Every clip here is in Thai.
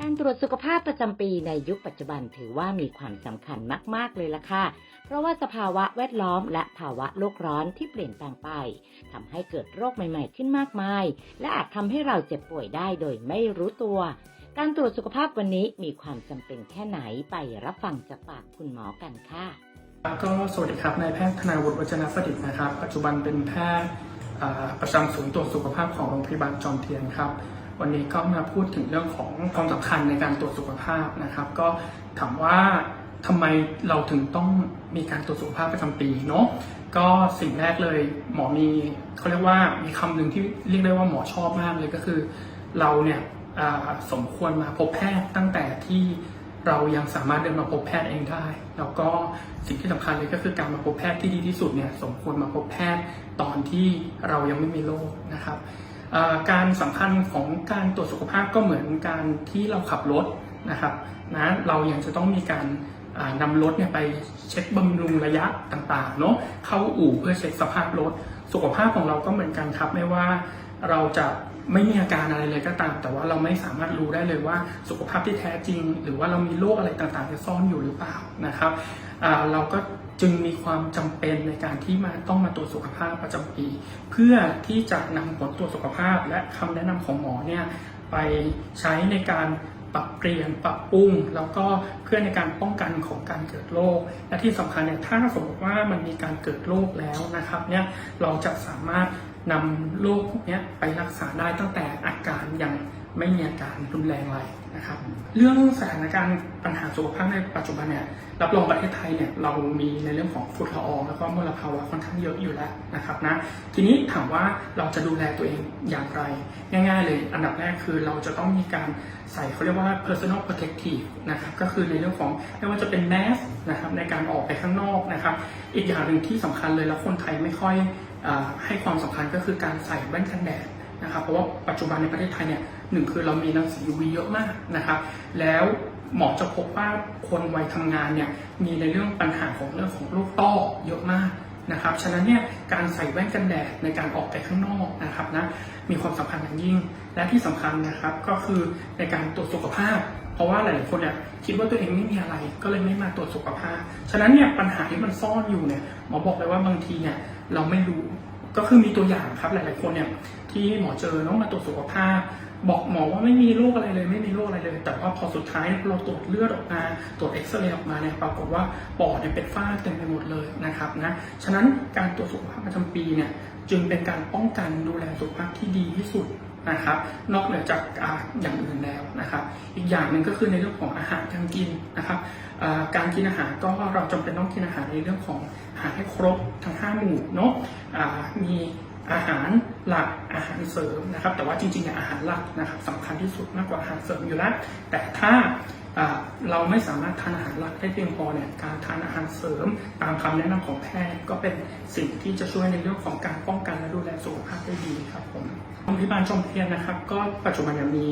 การตรวจสุขภาพประจำปีในยุคปัจจุบันถือว่ามีความสำคัญมาก ๆ เลยล่ะค่ะ เพราะว่าสภาวะแวดล้อมและภาวะโลกร้อนที่เปลี่ยนแปลงไปทำให้เกิดโรคใหม่ ๆ ขึ้นมากมาย และอาจทำให้เราเจ็บป่วยได้โดยไม่รู้ตัว การตรวจสุขภาพวันนี้มีความจำเป็นแค่ไหนไปรับฟังจากปากคุณหมอกันค่ะก็สวัสดีครับนายแพทย์ธนาวุฒิวัจนประดิษฐ์นะครับ ปัจจุบันเป็นแพทย์ประจำศูนย์ตรวจสุขภาพของโรงพยาบาลจอมเทียนครับ วันนี้ก็มาพูดถึงเรื่องของความสำคัญในการตรวจสุขภาพนะครับ ก็ถามว่าทำไมเราถึงต้องมีการตรวจสุขภาพประจำปีเนาะก็สิ่งแรกเลยหมอมีเขาเรียกว่ามีคำหนึ่งที่เรียกได้ว่าหมอชอบมากเลยก็คือ เราเนี่ยสมควรมาพบแพทย์ตั้งแต่ที่เรายังสามารถเดินมาพบแพทย์เองได้ แล้วก็สิ่งที่สำคัญเลยก็คือการมาพบแพทย์ที่ดีที่สุดเนี่ยสมควรมาพบแพทย์ตอนที่เรายังไม่มีโรคนะครับ การสำคัญของการตรวจสุขภาพก็เหมือนการที่เราขับรถนะครับนะเรายังจะต้องมีการอ่านำรถเนี่ยไปเช็คบำรุงระยะต่างๆเนาะเข้าอู่เพื่อเช็คสภาพรถ สุขภาพของเราก็เหมือนกันครับไม่ว่าเราจะ ไม่มีอาการอะไรเลยก็ตาม แต่ว่าเราไม่สามารถรู้ได้เลยว่าสุขภาพที่แท้จริง หรือว่าเรามีโรคอะไรต่างๆที่ซ่อนอยู่หรือเปล่านะครับเราก็จึงมีความจำเป็นในการที่มาต้องมาตรวจสุขภาพประจำปี เพื่อที่จะนำผลตรวจสุขภาพและคำแนะนำของหมอเนี่ยไปใช้ในการ ปรับเปลี่ยนปรับปรุง แล้วก็เพื่อในการป้องกันของการเกิดโรคและที่สำคัญเนี่ยถ้าสมมติว่ามันมีการเกิดโรคแล้วนะครับเนี่ยเราจะสามารถนำโรคพวกนี้ไปรักษาได้ตั้งแต่อาการอย่าง ไม่มีอาการรุนแรงอะไรนะครับ เรื่องสถานการณ์ปัญหาสุขภาพในปัจจุบันเนี่ยรับรองประเทศไทยเนี่ยเรามีในเรื่องของฝุ่นละอองแล้วก็มลภาวะค่อนข้างเยอะอยู่แล้วนะครับนะทีนี้ถามว่าเราจะดูแลตัวเองอย่างไร ง่ายๆเลยอันดับแรกคือเราจะต้องมีการใส่เขาเรียกว่า personal protective นะครับก็คือในเรื่องของไม่ว่าจะเป็นแมสนะครับในการออกไปข้างนอกนะครับอีกอย่างหนึ่งที่สำคัญเลยแล้วคนไทยไม่ค่อยอให้ความสำคัญก็คือการใส่แว่นกันแดด นะครับเพราะว่าปัจจุบันในประเทศไทยเนี่ยหนึ่งคือเรามีรังสี UV เยอะมากนะครับ แล้วหมอจะพบว่าคนวัยทำงานเนี่ยมีในเรื่องปัญหาของเรื่องของโรคต้อเยอะมากนะครับฉะนั้นเนี่ยการใส่แว่นกันแดดในการออกไปข้างนอกนะครับนะมีความสำคัญอย่างยิ่ง และที่สำคัญนะครับก็คือในการตรวจสุขภาพ เพราะว่าหลายๆคนเนี่ยคิดว่าตัวเองไม่มีอะไรก็เลยไม่มาตรวจสุขภาพ ฉะนั้นเนี่ยปัญหาที่มันซ่อนอยู่เนี่ยหมอบอกเลยว่าบางทีเนี่ยเราไม่รู้ ก็คือมีตัวอย่างครับหลาย ๆ คนเนี่ยที่หมอเจอต้องมาตรวจสุขภาพ บอกหมอว่าไม่มีโรคอะไรเลย ไม่มีโรคอะไรเลย แต่ว่าพอสุดท้ายเราตรวจเลือดออกมาตรวจเอ็กซเรย์ออกมาเนี่ยปรากฏว่าปอดเนี่ยเป็นฝ้าเต็มไปหมดเลยนะครับนะฉะนั้นการตรวจสุขภาพประจำปีเนี่ยจึงเป็นการป้องกันดูแลสุขภาพที่ดีที่สุด นะครับ นอกเหนือจากอย่างอื่นแล้วนะครับ อีกอย่างหนึ่งก็คือในเรื่องของอาหารการกินนะครับการกินอาหารก็เราจำเป็นต้องกินอาหารในเรื่องของอาหารให้ครบทั้งห้าหมู่เนาะมีอาหารหลักอาหารเสริมนะครับ แต่ว่าจริงๆอาหารหลักนะครับสำคัญที่สุดมากกว่าอาหารเสริมอยู่แล้ว แต่ถ้า เราไม่สามารถทานอาหารหลักได้เพียงพอเนี่ยการทานอาหารเสริมตามคำแนะนำของแพทย์ก็เป็นสิ่งที่จะช่วยในเรื่องของการป้องกันและดูแลสุขภาพได้ดีครับผมโรงพยาบาลจอมเทียนนะครับ ก็ปัจจุบันมี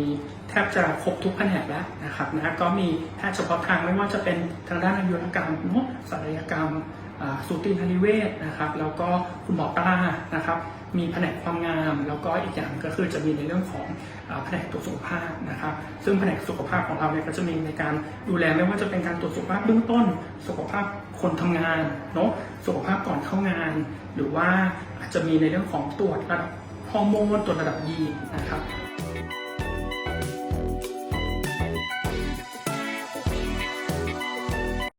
แทบจะครบทุกแผนกแล้วนะครับนะก็มีแพทย์เฉพาะทางไม่ว่าจะเป็นทางด้านอายุรกรรมนศัลยกรรมสูตินรีเวชนะครับ แล้วก็คุณหมอปลานะครับ มีแผนกความงาม แล้วก็อีกอย่างก็คือจะมีในเรื่องของแผนกตรวจสุขภาพนะครับ ซึ่งแผนกสุขภาพของเราเนี่ยก็จะมีในการดูแลไม่ว่าจะเป็นการตรวจสุขภาพเบื้องต้น สุขภาพคนทำงานเนาะสุขภาพก่อนเข้างาน หรือว่าอาจจะมีในเรื่องของตรวจระดับฮอร์โมนตรวจระดับยีนนะครับ